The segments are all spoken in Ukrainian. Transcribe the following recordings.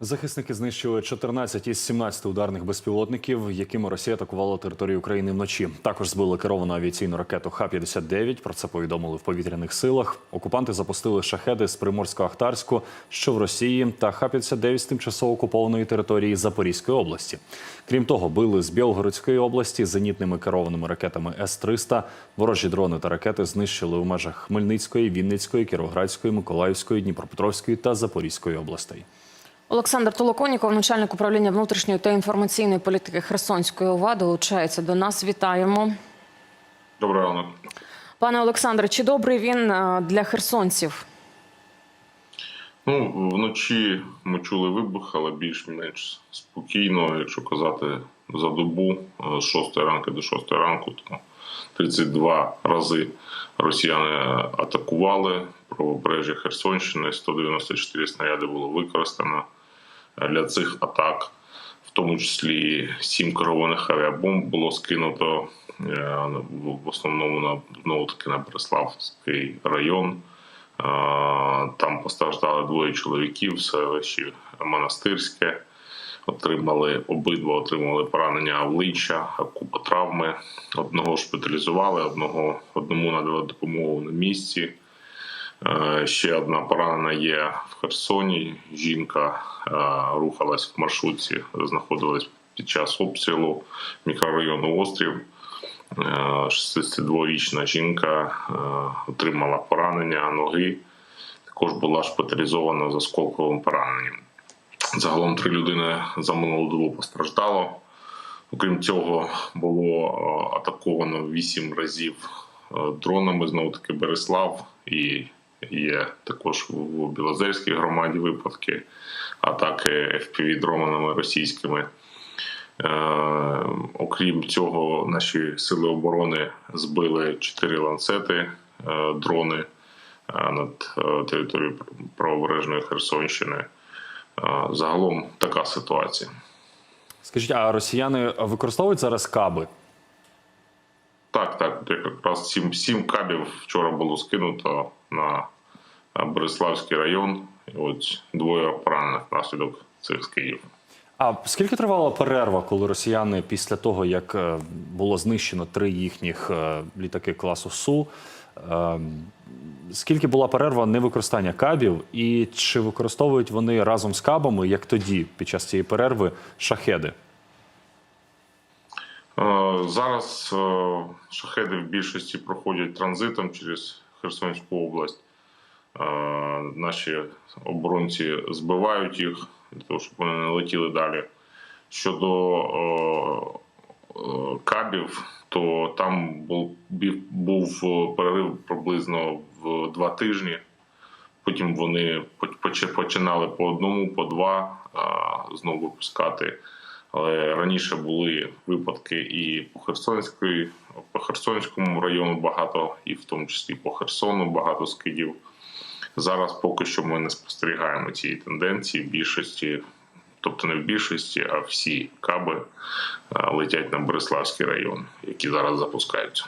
Захисники знищили 14 із 17 ударних безпілотників, якими Росія атакувала територію України вночі. Також збили керовану авіаційну ракету Х-59. Про це повідомили в повітряних силах. Окупанти запустили шахеди з Приморсько-Ахтарську, що в Росії, та Х-59 з тимчасово окупованої території Запорізької області. Крім того, били з Білгородської області зенітними керованими ракетами С-300. Ворожі дрони та ракети знищили у межах Хмельницької, Вінницької, Кіровоградської, Миколаївської, Дніпропетровської та Запорізької областей. Олександр Толоконіков, начальник управління внутрішньої та інформаційної політики Херсонської ОВА, долучається до нас. Вітаємо. Доброго ранок. Пане Олександре, чи добрий він е, для херсонців? Ну, вночі ми чули вибух, але більш-менш спокійно, якщо казати за добу з 6 ранку до 6 ранку, то 32 рази росіяни атакували правобережжя Херсонщини. 194 снаряди було використано для цих атак, в тому числі 7 керованих авіабомб було скинуто е, в основному на знову таки на Береславський район. Е, Там постраждали двоє чоловіків селищі Монастирське. Отримали обидва отримали поранення обличчя, купа травми. Одного шпиталізували, одного одному надали допомогу на місці. Е, Ще одна поранена є в Херсоні. Жінка е, рухалась в маршрутці, знаходилась під час обстрілу мікрорайону Острів. Е, 62-річна жінка е, отримала поранення ноги. Також була шпиталізована з осколковим пораненням. Загалом три людини за минулу добу постраждало. Окрім цього, було атаковано вісім разів дронами. Знову таки Береслав і є також в Білозерській громаді випадки атаки fpv дронами російськими. Е, окрім цього, наші сили оборони збили чотири ланцети е, дрони е, над е, територією правобережної Херсонщини. Е, Загалом така ситуація. Скажіть, а росіяни використовують зараз каби? Так, так, якраз сім, сім кабів вчора було скинуто на Бориславський район. І от двоє поранених внаслідок цих скидів. А скільки тривала перерва, коли росіяни після того, як е, було знищено три їхніх е, літаки класу Су, е, скільки була перерва невикористання кабів, і чи використовують вони разом з кабами, як тоді, під час цієї перерви, шахеди? Е, Зараз шахеди в більшості проходять транзитом через Херсонську область. Наші оборонці збивають їх для того, щоб вони не летіли далі. Щодо кабів, то там був, перерив приблизно в два тижні. Потім вони поч- поч- починали по одному, по два знову випускати. Але раніше були випадки і по Херсонській, по Херсонському району багато, і в тому числі по Херсону багато скидів. Зараз поки що ми не спостерігаємо цієї тенденції. В більшості, тобто не в більшості, а всі каби летять на Бориславський район, які зараз запускаються.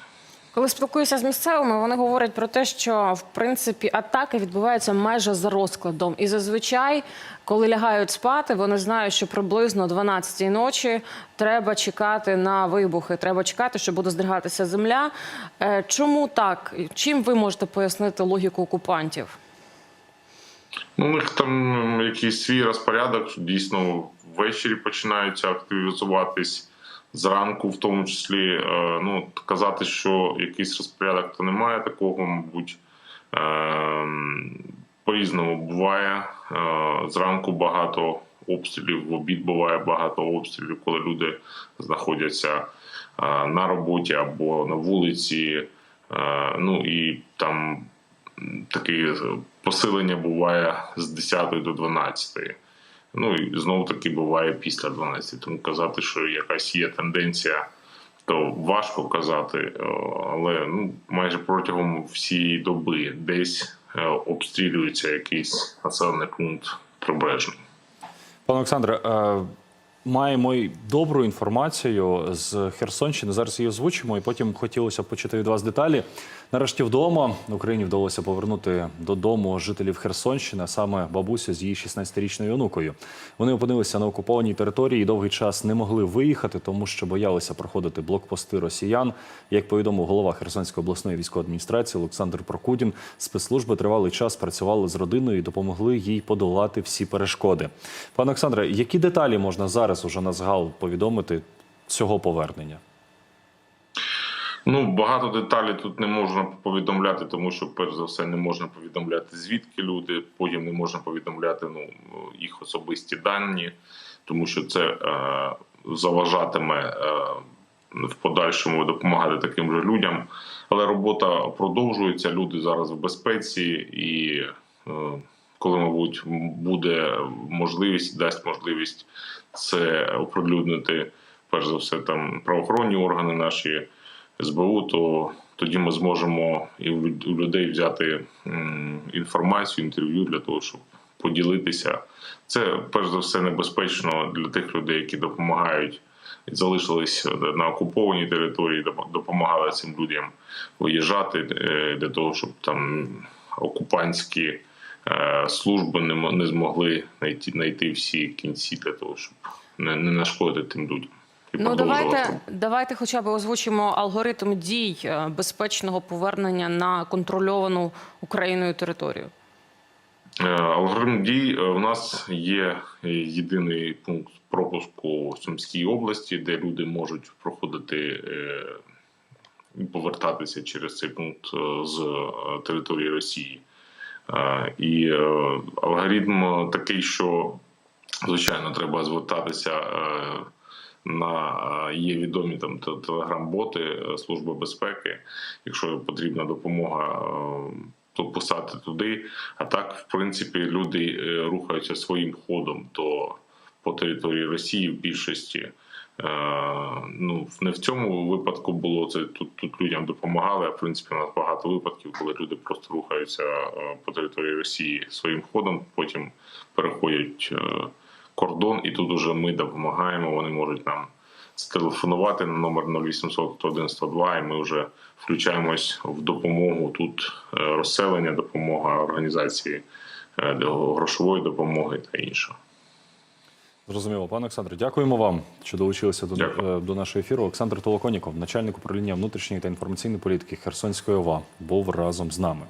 Коли спілкуюся з місцевими, вони говорять про те, що в принципі атаки відбуваються майже за розкладом. І зазвичай, коли лягають спати, вони знають, що приблизно о 12-й ночі треба чекати на вибухи. Треба чекати, що буде здригатися земля. Е, Чому так? Чим ви можете пояснити логіку окупантів? Ну, у них там якийсь свій розпорядок, дійсно ввечері починаються активізуватись зранку, в тому числі. Е, Ну, казати, що якийсь розпорядок, то немає такого, мабуть. Е, По-різному буває. Е, Зранку багато обстрілів, в обід буває багато обстрілів, коли люди знаходяться на роботі або на вулиці. Ну і там таке посилення буває з 10 до 12. Ну і знову таки буває після 12. Тому казати, що якась є тенденція, то важко казати, е, але ну, майже протягом всієї доби десь е, обстрілюється якийсь населений пункт прибережний. Пане Олександре, е, маємо й добру інформацію з Херсонщини. Зараз її озвучимо, і потім хотілося б почути від вас деталі. Нарешті вдома Україні вдалося повернути додому жителів Херсонщини, саме бабусю з її 16-річною онукою. Вони опинилися на окупованій території і довгий час не могли виїхати, тому що боялися проходити блокпости росіян. Як повідомив голова Херсонської обласної військової адміністрації Олександр Прокудін, спецслужби тривалий час працювали з родиною і допомогли їй подолати всі перешкоди. Пане Олександре, які деталі можна зараз уже на згал повідомити цього повернення? Ну, багато деталей тут не можна повідомляти, тому що, перш за все, не можна повідомляти, звідки люди, потім не можна повідомляти ну, їх особисті дані, тому що це е, заважатиме е, в подальшому допомагати таким же людям. Але робота продовжується, люди зараз в безпеці, і е, коли, мабуть, буде можливість, дасть можливість це оприлюднити, перш за все, там правоохоронні органи наші. СБУ, то тоді ми зможемо і у людей взяти інформацію, інтерв'ю для того, щоб поділитися. Це перш за все небезпечно для тих людей, які допомагають залишились на окупованій території, допомагали цим людям виїжджати е, для того, щоб там окупантські е, служби не, не змогли знайти, знайти всі кінці для того, щоб не, не нашкодити тим людям. І Ну давайте, давайте хоча б озвучимо алгоритм дій е, безпечного повернення на контрольовану Україною територію. Е, Алгоритм дій е, у нас є е, єдиний пункт пропуску в Сумській області, де люди можуть проходити е, і повертатися через цей пункт е, з е, території Росії. Е, І е, алгоритм такий, що звичайно треба звертатися. е, На е, є відомі там телеграм-боти е, Служби безпеки. Якщо потрібна допомога, е, то писати туди. А так, в принципі, люди е, рухаються своїм ходом то по території Росії в більшості. Е, Ну, не в цьому випадку було це тут, тут людям допомагали. А в принципі, у нас багато випадків, коли люди просто рухаються е, по території Росії своїм ходом, потім переходять е, кордон, і тут уже ми допомагаємо. Вони можуть нам зателефонувати на номер 0800 101 102, і ми вже включаємось в допомогу тут розселення, допомога організації грошової допомоги та інше. Зрозуміло, пане Олександре, дякуємо вам, що долучилися до, Дякую. е, до нашого ефіру. Олександр Толоконіков, начальник управління внутрішньої та інформаційної політики Херсонської ОВА, був разом з нами.